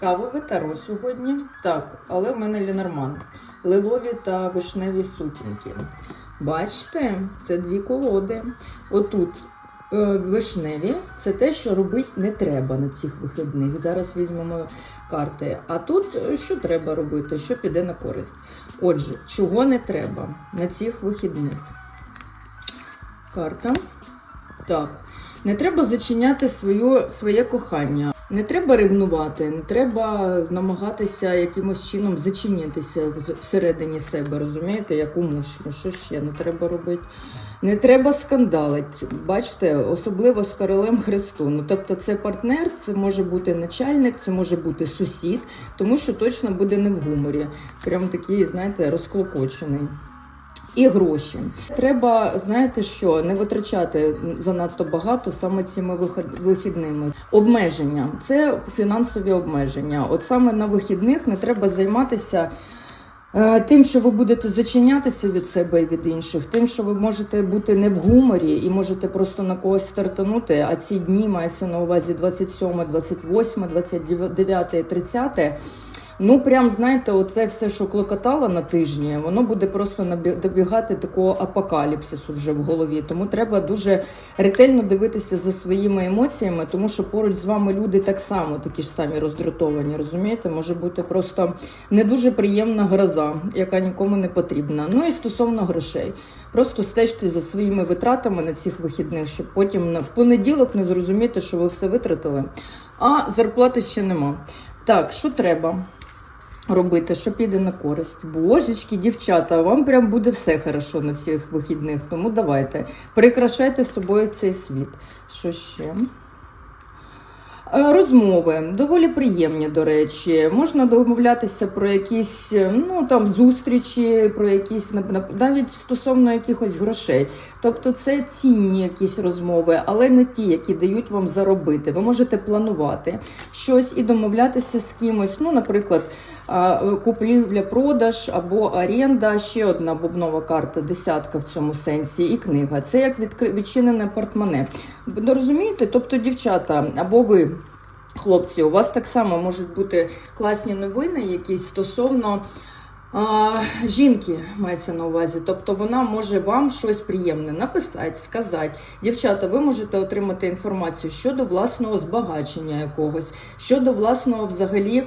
Кавове таро сьогодні. Так, але в мене Ленорман. Лилові та вишневі сутінки. Бачите, це дві колоди. Отут е, вишневі це те, що робити не треба на цих вихідних. Зараз візьмемо карти. А тут е, що треба робити, що піде на користь. Отже, чого не треба на цих вихідних? Карта. Так. Не треба зачиняти свою, своє кохання. Не треба ревнувати, не треба намагатися якимось чином зачинитися всередині себе, розумієте, як у мушлю. Що ще не треба робити? Не треба скандалити. Бачите, особливо з королем Христу. Ну, тобто, це партнер, це може бути начальник, це може бути сусід, тому що точно буде не в гуморі. Прям такий, знаєте, розклопочений. І гроші. Треба, знаєте що, не витрачати занадто багато саме цими вихід- вихідними. Обмеження це фінансові обмеження. От саме на вихідних не треба займатися. е, Тим, що ви будете зачинятися від себе і від інших, тим, що ви можете бути не в гуморі і можете просто на когось стартанути. А ці дні мається на увазі 27, 28, 29, 30. Ну, прям знаєте, оце все, що клокотало на тижні, воно буде просто добігати такого апокаліпсису вже в голові. Тому треба дуже ретельно дивитися за своїми емоціями, тому що поруч з вами люди так само, такі ж самі роздратовані. Розумієте, може бути просто не дуже приємна гроза, яка нікому не потрібна. Ну і стосовно грошей, просто стежте за своїми витратами на цих вихідних, щоб потім в понеділок не зрозуміти, що ви все витратили, а зарплати ще нема. Так, що треба? Робити, що піде на користь. Божечки, дівчата, вам прям буде все хорошо на цих вихідних. Тому давайте прикрашайте собою цей світ. Що ще? Е, Розмови доволі приємні, до речі. Можна домовлятися про якісь е, ну там зустрічі, про якісь навіть стосовно якихось грошей. Тобто це цінні якісь розмови, але не ті, які дають вам заробити. Ви можете планувати щось і домовлятися з кимось. Ну, наприклад, а, купівля-продаж або оренда. Ще одна бубнова карта, десятка в цьому сенсі, і книга. Це як відкри- відчинене портмоне. Ви розумієте? Тобто, дівчата, або ви. Хлопці, у вас так само можуть бути класні новини, якісь стосовно а, жінки, мається на увазі. Тобто вона може вам щось приємне написати, сказати. Дівчата, ви можете отримати інформацію щодо власного збагачення якогось, щодо власного взагалі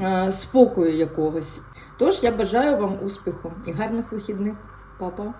е, спокою якогось. Тож я бажаю вам успіху і гарних вихідних, папа.